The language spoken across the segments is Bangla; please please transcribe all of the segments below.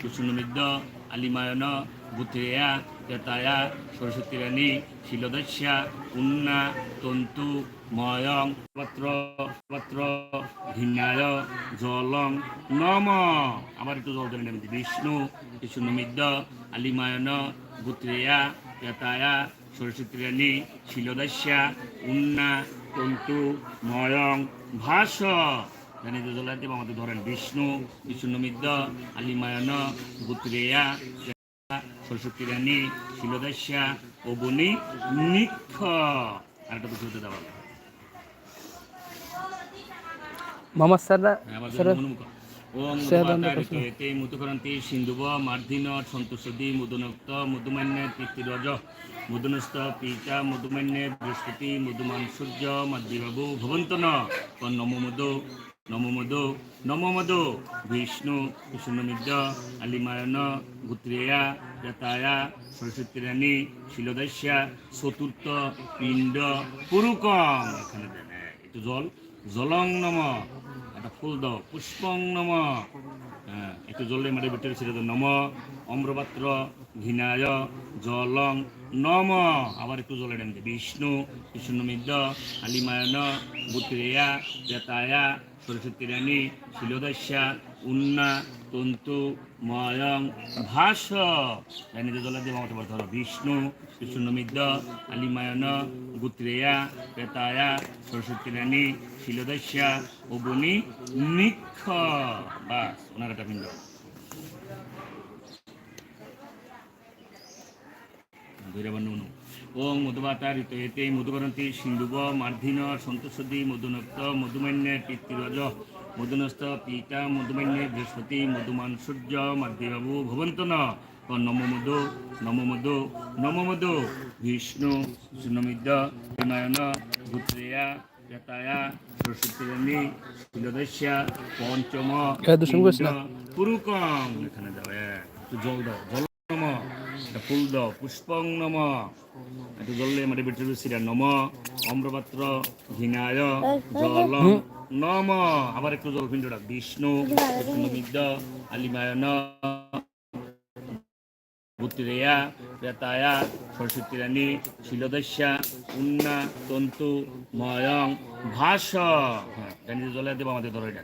কুসুনমিদ্য আলিমায়ন বুথেয়া তেতায়া সরস্বতী রানী শিলদস্যা, উন্না, তন্তু, ময়ং, পত্র পত্র ঘিন্নায় জলং, নম আবার একটু জল এমনি। বিষ্ণু কুসুনমিদ্য আলিমায়ন বুত্রেয়া তেতায়া সরস্বতী রানী শিলদস্যা, উন্না, তন্তু, ময়ং, ভাস জানি জলাতে আমাদের ধরেন বিষ্ণু বিষ্ণুমিদ্য আলিমায়ন বুত্রেয়া সরস্বতী রানী শিলদস্যা অবনি নিক্ষ। আরেকটা কিছু হতে দেওয়া মোহাম্মদ স্যাররা আমার স্যার। হনুমুখ ওম সেদান্ত মুদবাতারিতে মুতুকরন্তি সিন্ধুব মার্ধিন সন্তোষদি মুদুনক্ত মুদুমান্য কীর্তিরজ মুদুনস্থ পীতা মুদুমান্য বৃহস্পতি মুদুমান সূর্য মাদ্রিবাবু ভবন্তন নম মধু নম মধু নম মধু। বিষ্ণু বিষ্ণুমিদ্য আলিমায়ন, গুত্রেয়া যতায়া সরস্বতী রানী শিলদস্যা, চতুর্থ, পিণ্ড, পুরুকম। এখানে একটু জল। জলং নম, একটা ফুল দ পুষ্পং নম। একটু জলে ভিতরে ছেড়ে দাও। নম, অম্রপাত্র ঘিনায় জলং নম। আবার একটু জলে নেন বিষ্ণু বিষ্ণুমিদ্য আলিমায়ন বুত্রেয়া জেতায়া সরস্বতী রানী শিলদস্যা উন্না, তন্তু, ময়ং ভাস আমাকে বলতে হবে বিষ্ণু বিষ্ণুমিদ্য আলিমায়ন গুত্রেয়া পেতায়া সরস্বতী রানী শিলদস্যা অবনি নিক্ষ বা ওনার একটা পিণ্ড। ভৈরবান্নু ওং মধুবাতা ঋতয়েতে মধুকরন্তি সিন্ধুব মার্ধিন সন্তোষদি মধুনক্ত মধুমান্যে কীর্তিরজ মধুনস্থ পিতা মধুমান্যে বৃহস্পতি মধুমান সূর্য মাধ্যবাবু ভবন্ত ন নম মধু নম মধু নম মধু বিষ্ণু সুনমিদ্য হিমায়ন ভূত্রেয়া যতায়া সরস্বতী শিলদস্যা পঞ্চম পুরুকম এখানে একটু জল দাও জল একটা ফুল দাও পুষ্পং নম। একটু জল দিয়ে মাটি বেটে সিরা নম। অম্রপাত্র ঘিনায় জল নম। আবার একটু জল পিণ্ডটা বিষ্ণু বিষ্ণুমিদ্য আলিমায়ন বুত্রেয়া প্রেতায়া সরস্বতী রানী শিলদস্যা উন্না তন্তু ময়ং ভাস। হ্যাঁ জানি জলে দেব আমাদের ধরে এটা।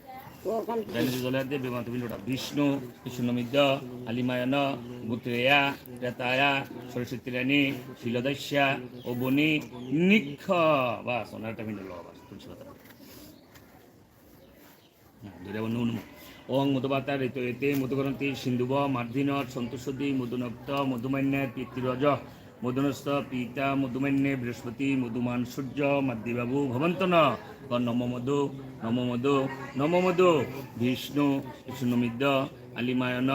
বিষ্ণু বিষ্ণুমিদ্য আলিমায়ন বুত্রেয়া প্রেতায়া সরস্বতী রানী, শিলদস্যা, অবনি নিক্ষ বাস, ওনারটা বিন্দু লো বাস, তুলসী পাতা। নুন ওং মধুবাতা ঋতু এতে মধুকরন্তি সিন্ধুব মার্ধিন সন্তোষদি মধুনক্ত মধুমান্য পিতৃরজ মধুনস্থ পিতা মধুমান্য বৃহস্পতি মধুমান সূর্য মাদ্রিবাবু ভবন্তন নম মধু নম মধু নম মধু। বিষ্ণু বিষ্ণুমিদ্য, আলিমায়ন,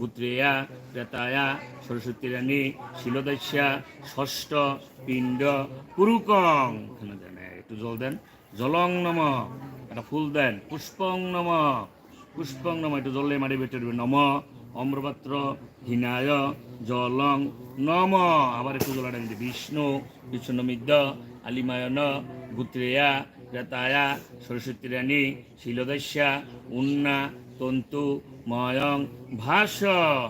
গুত্রেয়া প্রেতায়া সরস্বতী রানী শিলদস্যা, ষষ্ঠ, পিণ্ড পুরুকং একটু জল দেন। জলং নম, একটা ফুল দেন। পুষ্পং নম পুষ্পং নম, একটু জলে মারি বেটে নম, অম্রপাত্র, হিনায় জলং নম। আবার একটু জল দেন বিষ্ণু, বিষ্ণুমিদ্য, আলিমায়ন, গুত্রেয়া যতায়া সরস্বতী রানী শিলদস্যা, উন্না, তন্তু, ময়ং ভাস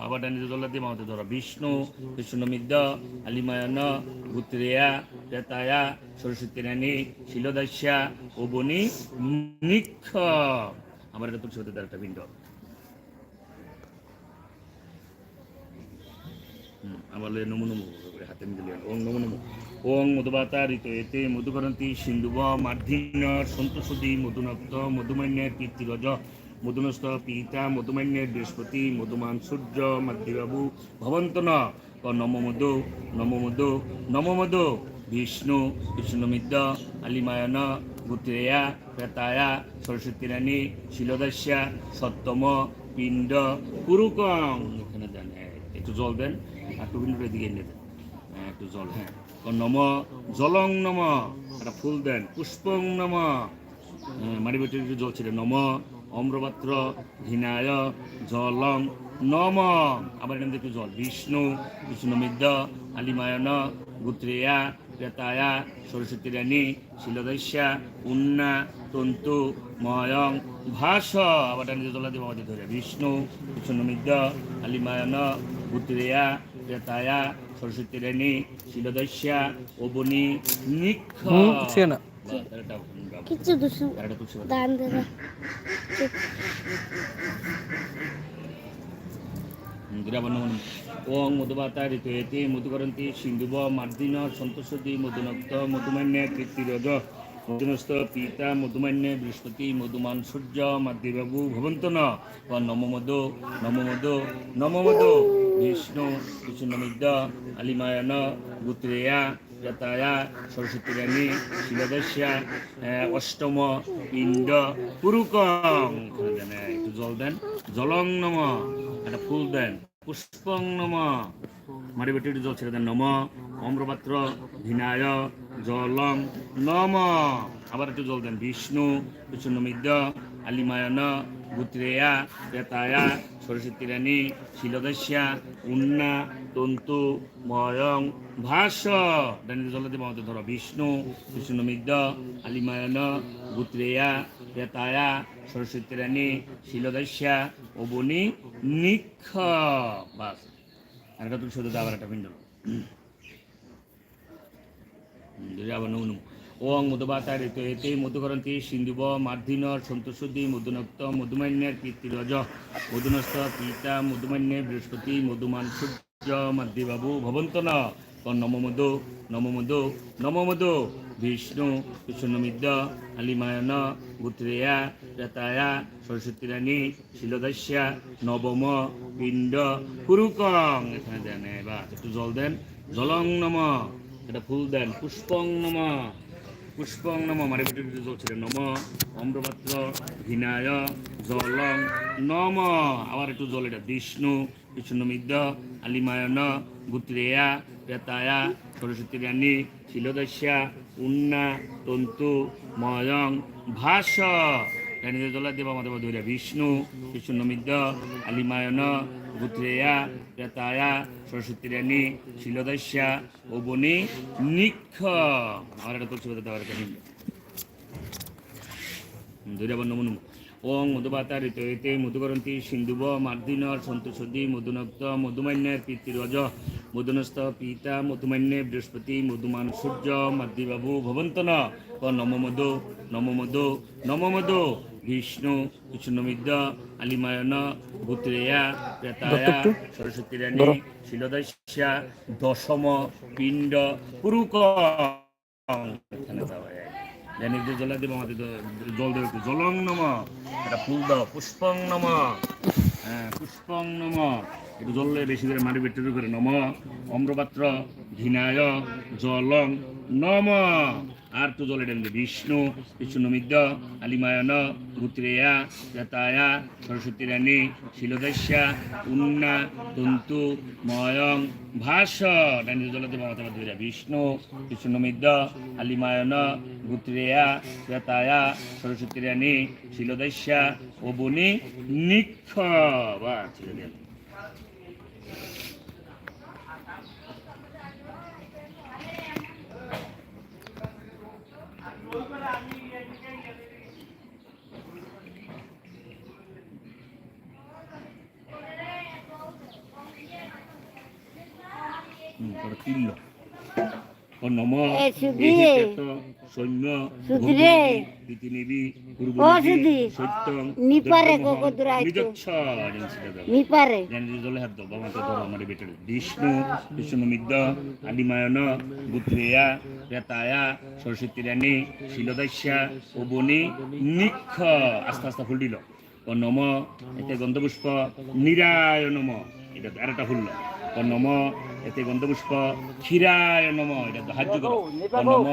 আবার ডানি জল দিয়ে মামতে ধরো, বিষ্ণু, বিষ্ণুমিদ্য, আলিমায়ন, গুত্রেয়া যতায়া সরস্বতী রানী শিলদস্যা অবনি নিক্ষ আমার এটা তুলসী হতে তার একটা পিণ্ড লয়ে নমো নমো হাতে মিলে ওং নমো নমো। ওং মধুবাতা ঋত এতে মধুকরন্তি সিন্ধুব মার্ধিন সন্তোষদি মধুনক্ত মধুমান্যের কীর্তিরজ মধুনস্থ পিতা মধুমান্যের বৃহস্পতি মধুমান সূর্য মাতৃবাবু ভবন্তন নম মধু নম মধু নম মধু। বিষ্ণু বিষ্ণুমিদ্য আলিমায়ন গুত্রেয়া প্রেতায়া সরস্বতী রানী শিলদস্যা সপ্তম পিণ্ড পুরুকং এখানে হ্যাঁ, একটু জল দেন। আর টু পিণ্ডটা দিকে এনে দেন। হ্যাঁ, একটু জল হ্যাঁ। নম জলং নম একটা ফুল দেন। পুষ্পং নম। হ্যাঁ, মারি একটু জল ছিল। নম অম্রপাত্র ঘৃণায় জলং নম। আবার এখান থেকে জল। বিষ্ণু বিষ্ণুমিদ্য আলিমায়ন গুত্রেয়া প্রেতায়া সরস্বতী রানী শিলদস্যা উন্না তন্তু ময়ং ভাস। আবার দিকে জলা দেব ধরে। বিষ্ণু বিষ্ণুমিদ্য আলিমায়ন গুত্রেয়া বিক্রেতায়া সরস্বতীরেণী শিলদস্যা অবনী নিক্ষ ওং মধুবাতা ঋতুয়েতি মধুকরন্তি সিন্ধুব মার্দিন সন্তোষতি মধুনক্ত মধুমান্যে কীর্তিরজ মধুনস্থ পিতা মধুমান্যে বৃহস্পতি মধুমান সূর্য মাতৃবাবু ভবন্ত নম মধু নম মধু নম মধু বিষ্ণু বিষ্ণুমিদ্য আলিমায়ন গুত্রেয়া যতায়া সরস্বতী রানী শিবদস্যা অষ্টম ইন্দ্র পুরুকং একটু জল দেন জলং নম একটা ফুল দেন পুষ্পং নম মারি বেটি জল ছেড়ে দেন নম অম্রপাত্র ঘৃণায় জলং নম আবার একটু জল দেন বিষ্ণু বিষ্ণুমিদ্য আলিমায়ন গুত্রেয়া বেতায়া সরস্বতী রানী শিলদস্যা, উন্না, তন্তু, ময়ং ভাস ডানি জল দেব ধরো, বিষ্ণু বিষ্ণুমিদ্য আলিমায়ন, গুত্রেয়া বেতায়া সরস্বতী রানী শিলদস্যা, অবনি, নিক্ষ। বাস। আর একটা তুমি শুধু একটা পিণ্ড আবার নৌ ওং মধুবাতা ঋতু এতে মধুকরন্তি সিন্ধুব মার্ধিন সন্তোষুদ্ধি মধুনক্ত মধুমান্যের কীর্তিরজ মধুনস্থ পিতা মধুমান্যে বৃহস্পতি মধুমান সূর্য মাধ্যবাবু ভবন্ত নম মধু নম মধু নম মধু। বিষ্ণু বিষ্ণুমিদ্য আলিমায়ন গুত্রেয়া রেতায়া সরস্বতী রানী শিলদস্যা, নবম, পিণ্ড পুরুকং এখানে দেন এবার একটু জল দেন। জলং নম, এটা ফুল দেন। পুষ্পং নম। পুষ্পং নম মারে বেটে জল ছিলেন নম। অম্রপাত্র ঘৃণায় জলং, নম। আবার একটু জল এটা, বিষ্ণু, বিষ্ণুমিদ্য, আলিমায়ন, গুত্রেয়া, প্রেতায়া, সরস্বতী রানী, শিলদস্যা, উন্না, তন্তু, ময়ং ভাস রানীদের জলা দেব আমাদের বিষ্ণু, বিষ্ণুমিদ্য, আলিমায়ন গুত্রেয়া সরস্বতী রানী শিলদস্যা অবনি নিক্ষ আর একটা তুলসী পাতা দেওয়ার কাহিনী ধৈর্যবর্ণ ওং মধুবাতা ঋতয়তে মধুকরন্তি সিন্ধুব মার্দিন সন্তোষদি মধুনক্ত মধুমান্যের কীর্তিরজ মধুনস্থ পিতা মধুমান্যে বৃহস্পতি মধুমান সূর্য মাদ্রিবাবু ভবন্ত ন ক নম মধু নম মধু নম মধু বিষ্ণু বিষ্ণুমিদ্য আলিমায়ন ভূত্রেয়া প্রেতায়া সরস্বতী রানী শিলদস্যা দশম পিণ্ড পুরুক জল দেবো আমাদের তো জল দেবে একটু জলং নম এটা ফুল দাও পুষ্পং নম হ্যাঁ পুষ্পং নম একটু জলে বেশি করে মারি বেটে করে নম। অম্রপাত্র, ঘৃণায়, জলং, নম। আর তো জলে ডেমে বিষ্ণু বিষ্ণুমিদ্য আলিমায়ন গুত্রেয়া যতায়া সরস্বতী রানী শিলদস্যা উন্না, তন্তু, ময়ং ভাস ডানি জলে দেবো আমাদের ধরে বিষ্ণু বিষ্ণুমিদ্য আলিমায়ন গুত্রেয়া যতায়া সরস্বতী রানী শিলদস্যা অবনি নিক্ষ বা ছেড়ে দেন হুম, ওটা তিনল ও নম এ সুধী। এহিতেত সৈন্য সুধী রে। পৃথিবী পূর্ব ও সুধী। সত্যং নিপারে দৈত্যমহ, জলে হাত দাও ধরো আমার বেটার বিষ্ণু বিষ্ণুমিদ্য আদিমায়ন বুত্রেয়া রেতায়া সরস্বতী রানী শিলদস্যা অবনি নিক্ষ আস্তে আস্তে ফুল দিল ও নম এতে গন্ধপুষ্প নিরায় নম এটা আর একটা ফুল ও নম এতে গন্ধপুষ্প ক্ষীরায় নম এটা সাহায্য করো ও নম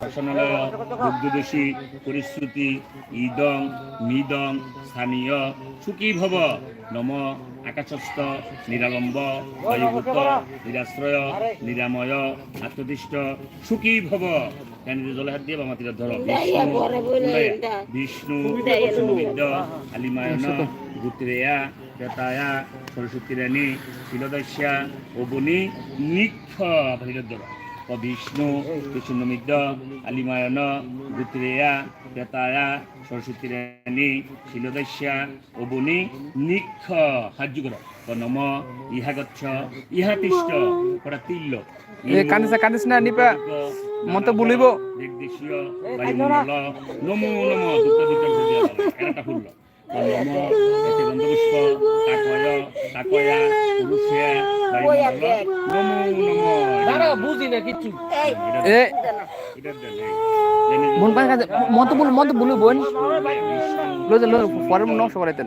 শাসনালয় দুগ্ধদোষী পরিশ্রুতি ইদং মিদং স্থানীয় সুখী ভব নম আকাশস্থ নিরালম্ব বায়ুভূত নিরাশ্রয় নিরাময় আত্মদিষ্ট সুখী ভব জলে হাত দিয়ে বামা তীরে ধরো বিষ্ণু বিষ্ণু বিদ্য আলিমায়ন গুত্রেয়া যতায়া সরস্বতী রানী শিলদস্যা অবনি নিক্ষ ও বিষ্ণু মিদ্য আলিমায়ন গুত্রেয়া যতায়া সরস্বতী রানী শিলদস্যা অবনি নিক্ষ ও নম ইহা গচ্ছ ইহা তিষ্ঠ ওটা তিল্ল এ কান্দিছে কান্দিছে না নিপা মন্ত্র বলিব দেশীয় নমো নম দুটো দুটো ভুজিয়া ফুল্ল Palomo, este Gondusco, Takoyo, Takoya, Rusia, বোন পাশে কাছে মত বল মত বলু বোন লো লো ফরম নষ্ট করাইতেন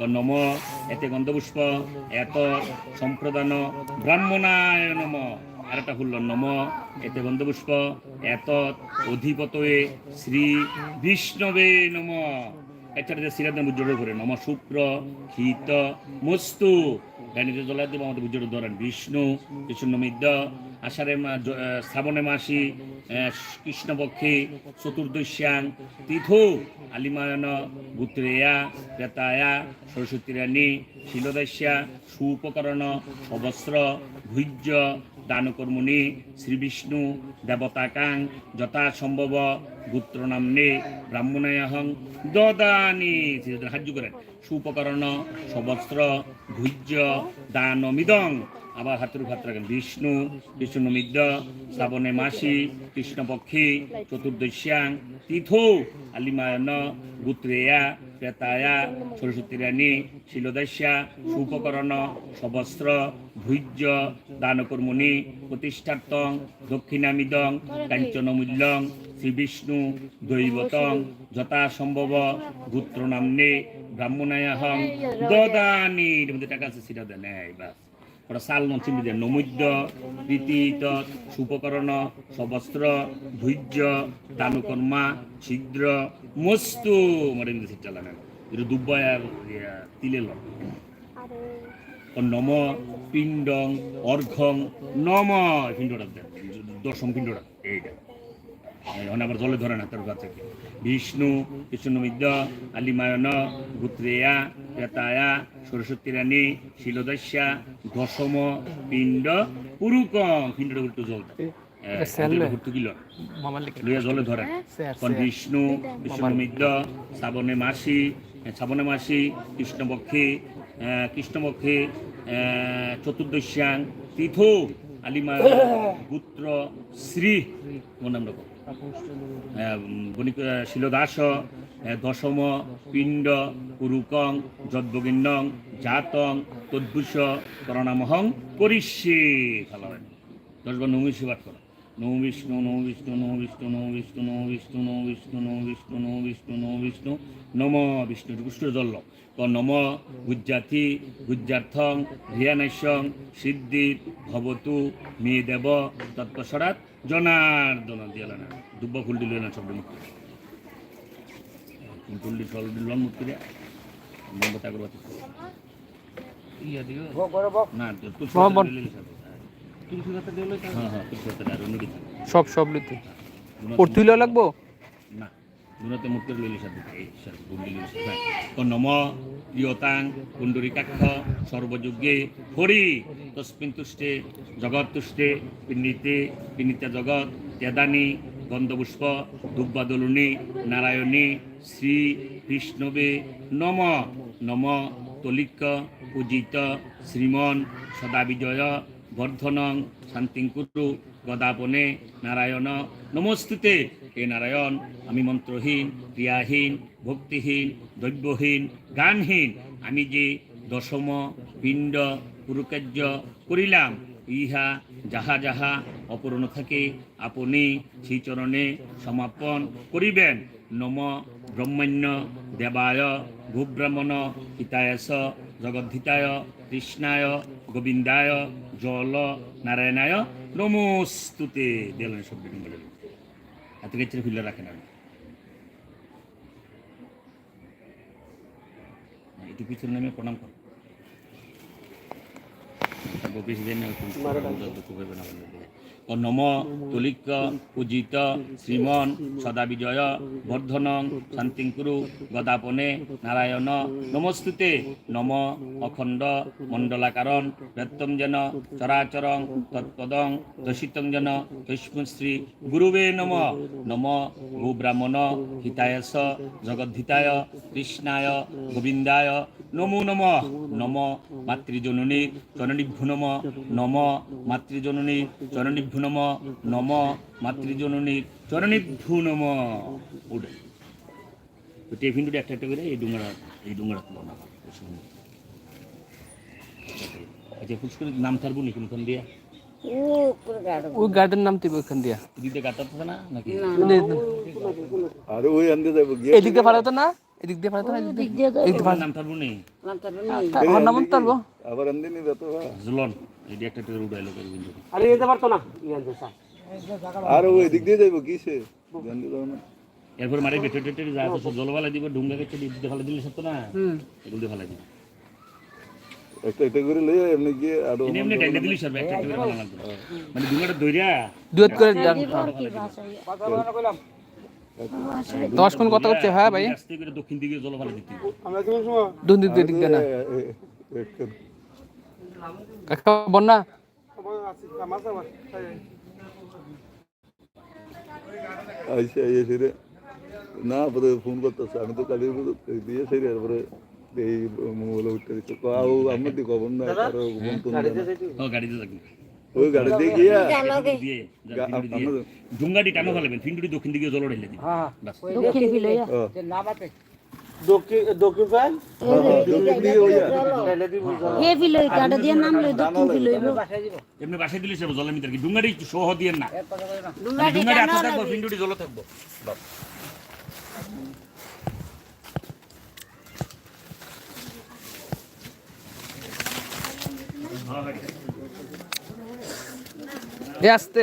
নম এতে গন্ধপুষ্প এত সম্প্রদান ব্রাহ্মণায় নম আরেকটা হল নম, এতে গন্ধপুষ্প, এত অধিপতয়ে শ্রী বিষ্ণবে নম। এছাড়া নাম উজ্জ্বল করে, নম শুক্র, ক্ষিত, মস্তু। জ্ঞানীতে জলা দেব আমাদের উজ্জ্বল ধরেন, বিষ্ণু বিষ্ণু মিদ্য আষাঢ়ে শ্রাবণে মাসি কৃষ্ণপক্ষে, চতুর্দশ্যাং তীর্থ আলিমায়ন, গুত্রেয়া প্রেতায়া সরস্বতী রানী, শিলদস্যা, সুপকরণ, সবস্ত্র ভুজ্য দানকর্মণি শ্রীবিষ্ণু দেবতাকাং যথাসম্ভব গুত্র নামনে ব্রাহ্মণায়হং দদানি। সাহায্য করেন। সুপকরণ সবস্ত্র ভুজ্য দানমিদং। আবার হাতের হাত রাখেন। বিষ্ণু বিষ্ণু মিদ্য শ্রাবণে মাসি কৃষ্ণপক্ষে চতুর্দশ্যাং তীর্থ আলিমায়ন, গুত্রেয়া প্রেতায়া সরস্বতী রানী, শিলদস্যা, সুপকরণ, সবস্ত্র ভুজ্য দানকর্মণি, প্রতিষ্ঠার্থং, দক্ষিণামিদং, কাঞ্চনমূল্যং, শ্রীবিষ্ণু, দৈবতং, যথাসম্ভব গুত্র নামনে ব্রাহ্মণায়াহং দদানি মধ্যে টাকা আছে, সেটা দেন। এই প্রসালন চিহ্নিত নমুদ্য প্রীতিত সুপকরণ সবস্ত্র ধৈর্য দানুকর্মা ছিদ্র মস্তু মরেন্দ্র সেটা লাগানো এটা দুব্বায়ার ইয়ে, তিলে নম পিণ্ড অর্ঘং নম পিণ্ডটা দশম পিণ্ডটা এইটা। এখন আবার জলে ধরে না তার থেকে। বিষ্ণু বিষ্ণুবিদ্য আলিমায়ন গুত্রেয়া ক্রেতায়া সরস্বতী রানী শিলদস্যা দশম পিণ্ড পুরুকম। পিণ্ডটা একটু জল জলে ধরে। বিষ্ণু বিষ্ণুমিদ্য শ্রাবণে মাসি শ্রাবণে মাসি কৃষ্ণপক্ষে কৃষ্ণপক্ষে চতুর্দশ্যাং তীর্থ আলিমা গুত্র শ্রী। ও নাম রকম বণিক শিলদাস দশম, পিণ্ড পুরুকং যদ্বগিন্নং জাতং, তদ্ভুষ করণামহং করিষ্যে খালাবেন দশবার নমিষে পাঠ করো নমো বিষ্ণু নমো বিষ্ণু নমো বিষ্ণু নমো বিষ্ণু নমো বিষ্ণু নমো বিষ্ণু নমো বিষ্ণু নমো বিষ্ণু নমো বিষ্ণু নম বিষ্ণু কৃষ্ণ জল্ল ক নম গুজ্জাতি গুজ্জার্থং ধ্যানেশ্বং সিদ্ধি ভবতু মে দেব তৎপসরাত জনার্দন দিয়াল না দুব্বা ফুল দিল না শব্দ মুক্তি দি ফল দিল মুক্তি রে মোমবাতি আগরবাতি ইয়া দিও না তুলসী সব সব লিতে ওর তুইলেও লাগবো? না দুনাতে মুক্তের সাথে হ্যাঁ। তো নম প্রিয়তাং কুণ্ডরিকাক্ষ সর্বযুগে হরি তস্মিন তুষ্টে জগৎ তুষ্টে পিন্নিতে পিন্নিতা জগৎ তেদানি গন্ধপুষ্প দুব্বাদলুনি নারায়ণী শ্রী বিষ্ণবে নম নম তলিক্য পূজিত শ্রীমন সদা বর্ধনং শান্তিঙ্কুরু গদাপনে নারায়ণ। নমস্তুতে, হে নারায়ণ, আমি মন্ত্রহীন, ক্রিয়াহীন, ভক্তিহীন দ্রব্যহীন গানহীন আমি যে দশম পিণ্ড পুরুকার্য করিলাম, ইহা যাহা যাহা অপূর্ণ থাকে, আপনি শ্রীচরণে সমাপন করিবেন। নম ব্রহ্মণ্য দেবায় ভূব্রহ্মণ হিতায়স জগদ্ধিতায় কৃষ্ণায় গোবিন্দায় জল নারায়ণায় নমস্তুতে দেলেন সব বলে এত কিছু খুলে রাখেন আমি এটি পিছনে নেমে প্রণাম করো। না ও নম তুলিক্য পূজিত, শ্রীমন সদা বিজয় বর্ধনং শান্তিঙ্কুরু গদাপনে, নারায়ণ। নমস্তুতে। নম অখণ্ড মণ্ডলাকারণ ব্যক্তম যেন, চরাচরং, তৎপদং দশিতং যেন তস্মশ্রী গুরুবে নম। নম গোব্রাহ্মণ হিতায়স, জগদ্ধিতায় কৃষ্ণায় গোবিন্দায়। নমো নম। নম মাতৃজননী, চরণিভ্যু নম। নম মাতৃজননী, চরণিভ্যু নম নম মাতৃজননী চরণিভ্যু নম ওটা তো টেফিনটা একটা একটা করে এই ডুঙ্গরা এই ডুঙ্গরা তুলো না। আচ্ছা ফুসকরে নাম থাকব নি কোনখান দিয়া? ওই গার্ডেন নাম তুই ওইখান দিয়া। দিতে কাটাতে না নাকি? আরে ওই আনতে যাব গিয়ে এদিক দিয়ে পাঠাতো না? এদিক দিয়ে না? এদিক দিয়ে এদিক দিয়ে নাম থাকব নি? আমার নাম আবার আনতে নি যেত জুলন। এই একটা একটা উড়াইলো করে বিন্দু আরে যেতে পারতো না আর ওই দিক দিয়ে যাইবো কিসে জানতে যাব না এরপর মারে বেটে টেটে যা আছে সব জলবালা দিব ডুঙ্গা কেটে দিতে ফেলে দিলে সত্য না এগুলো দিয়ে ফেলে দিবে একটা একটা করে লইয়া এমনি গিয়ে আরও এমনি এমনি ডাইলে দিলি সব একটা একটা করে ভালো লাগবে মানে ডুঙ্গাটা দইরা দুয়েত করে যান দশ কোন কথা হচ্ছে হ্যাঁ ভাই দক্ষিণ দিকে জল ফেলে দিতে হবে। দুই দিক দুই দিক দিয়ে না কাকা বন্যা? আইসে আইসে রে না পরে ফোন করতেছে। আমি তো কালি দিয়ে সেরে এরপরে এই মোবাইলে উঠতে দিচ্ছে। আও আমার দিকে খবর না কারও ঘুম তো গাড়িতে থাকবে ওই গাড়ি গিয়া দিয়ে যা গা- ফিন্ডুরি দিয়ে। আমাদের- ডুঙ্গাটি টানো ফেলবেন ফিন্ডুরি দক্ষিণ দিকে জল ঢেলে দক্ষিণ দক্ষিণ পাই হ্যাঁ, হ্যাঁ, হে বিলই কাটা দিয়ে নাম লই দক্ষিণ বিলইব এমনি বাসায় দিলে সব জলের ভিতরে কি ডুঙ্গাটি সহ দিয়ে না ডুঙ্গাটি ডুঙ্গাটি থাকব ফিন্ডুরি জল থাকব এ আসতে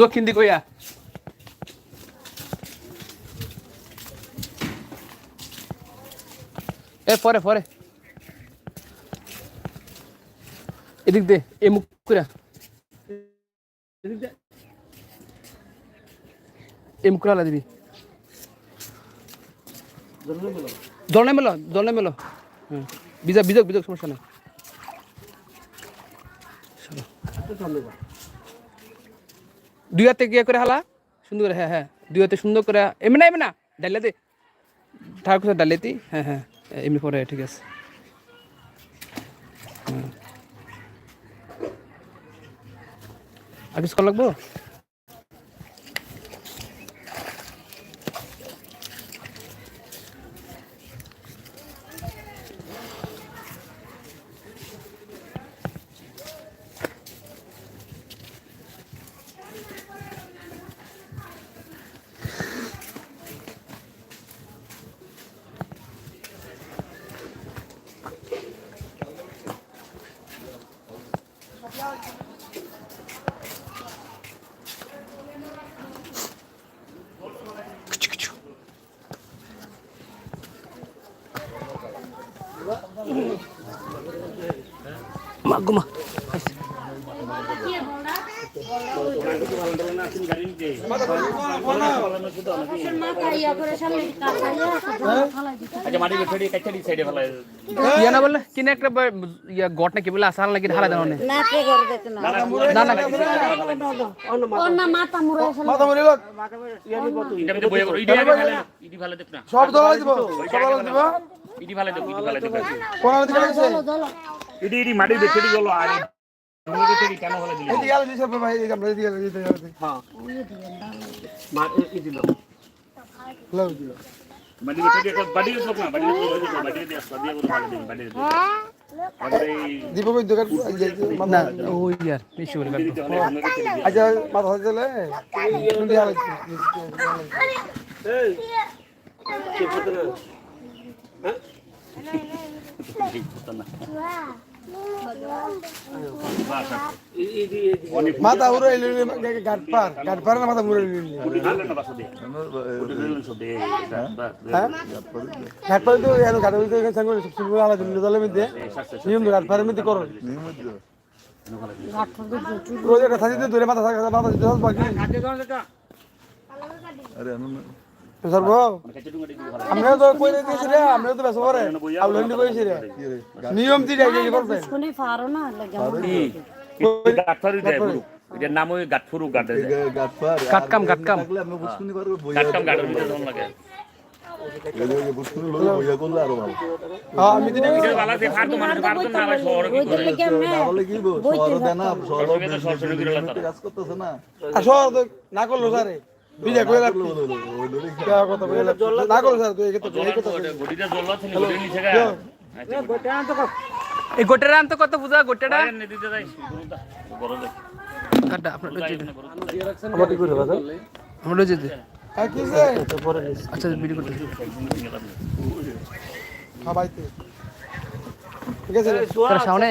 দক্ষিণ দিক হইয়া। এ, পরে পরে। এদিক দে, এ মুখ করে এ মুখ করে দিবি। জল মেলো জল মেলো হ্যাঁ বিজা বিজক বিজক সমস্যা নাই। দুই হাতে গিয়ে করে হালা? সুন্দর হ্যাঁ হ্যাঁ দুই হাতে সুন্দর করে, এমনি না এমনি না ডালিয়াতে ঠাকুর ডালিয়াতি হ্যাঁ হ্যাঁ এমনি পরে, ঠিক আছে। আর কিছু লাগবো মা গুমা মা কাইয়া করে সামনে কাটাইয়া আচ্ছা মাটি ফেড়ি কাছাড়ি সাইডে ফেলা ইয়া না বলে কিনে একটা গট নাকি বলে আসার লাগি ঢালা দেন না না সব দলা দিব সব দলা দিব ইডি ফেলে দেখ ইডি ফেলে দেখ কোন দিকে ইডি ইডি মাটি দেখে দি গেল আর তুমি দেখে কেন ফেলে দিলি এদিকে আলো দিছে ভাই এদিকে আমরা এদিকে এদিকে এদিকে মা ই দিল লাও দিল মাটি দেখে দি একটা বাড়ি লোক না বাড়ি লোক বাড়ি দিয়ে আসবা দিয়ে বলো ভালো দিন বাড়ি দিয়ে তারপরে এই দীপ কই দোকান না ও ইয়ার বেশি বলে কাটবো। দিতে হলে অন্য কিছু দিবে আচ্ছা মাথা হাতে দিলে শুনতে আলো এই মাথা উড়ে এলো গাট পার গাট পার না মাথা মুড়ে এলো ভালো না বাসা দিয়ে ওটা দিলেন সব দিয়ে হ্যাঁ তো এর গাট উড়ে সঙ্গ সব দিল দলে মধ্যে। নিয়ম গাট মধ্যে করো। রোজ একটা থাকি দূরে মাথা মাথা দিতে বাকি। আরে আনো না সর্ব আমরাও তো কই দিয়েছি রে আমরাও তো বেসো করে। আউলন্ডি কইছি রে। নিয়ম দি যাই যাই করবে পারো না লাগে দেয় এটার নাম ওই গাটকাম, গাটকাম। পারব লাগে। করলে আরও কি? বল করে লাগতো। স্যার বিজয় কইলা কথা কইলা না করল স্যার তুই কথা এই কথা গড়িটা জল আছে নি নিচে গা। এই গোটের আনতে কত বুঝা গোটেটা? দিতে যাই বড় দেখ। কাটা আপনার যেতে আমার করে বাবা আমরা যেতে আর কি সে আচ্ছা ভিডিও করতে। ঠিক আছে। সামনে?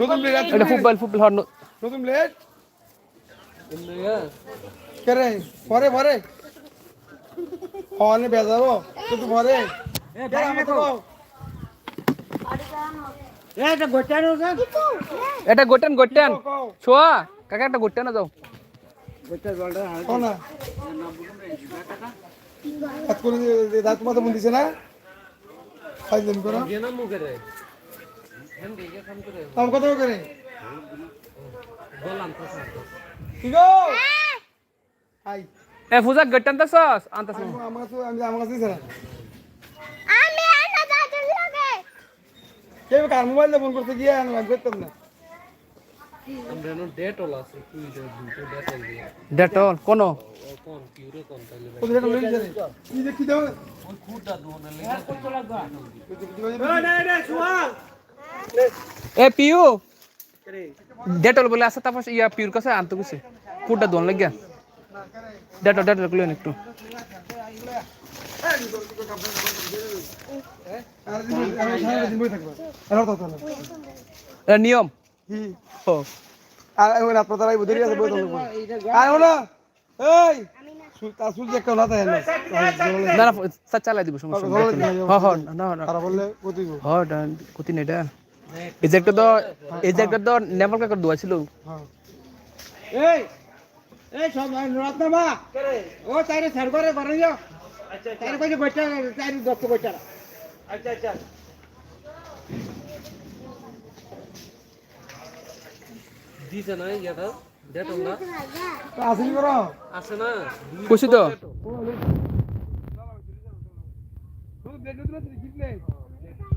নতুন প্লেট ফুটবল হর নতুন পরে পরে। হনে বেজাবো। কিন্তু পরে। এটা গোটেন গোটেন ছোয়া কাকা একটা যাও না। হাত করে দাঁত মাথা দিছে না? পাঁচ দিন করো। দাম কত করে? কি গো? আই। এ ফুজা গোটেন তো সস আনতাছ আমার কাছে আমি আমার কাছে দিছে না। আমি আনা দাদুর লাগে কে কার মোবাইল ফোন করতে গিয়ে আমি করতাম না। ডেটল কোন? কোথায় লই যাবে কি দেখি দাও এ পিউ। ডেটল বলে আছে তারপর ইয়া পিউর কাছে আনতে গেছে ফুটটা দোন লাগিয়া। ডেটল ডেটল কইলেন একটু। দিন দিন নিয়ম। আর ওই আপনার তারাই বুঝে আছে বই থাকব আর ওনা এই তার সুল কেউ না ইয়াটা না? না না না না না ছাড় করে আসলি করো খুশি তো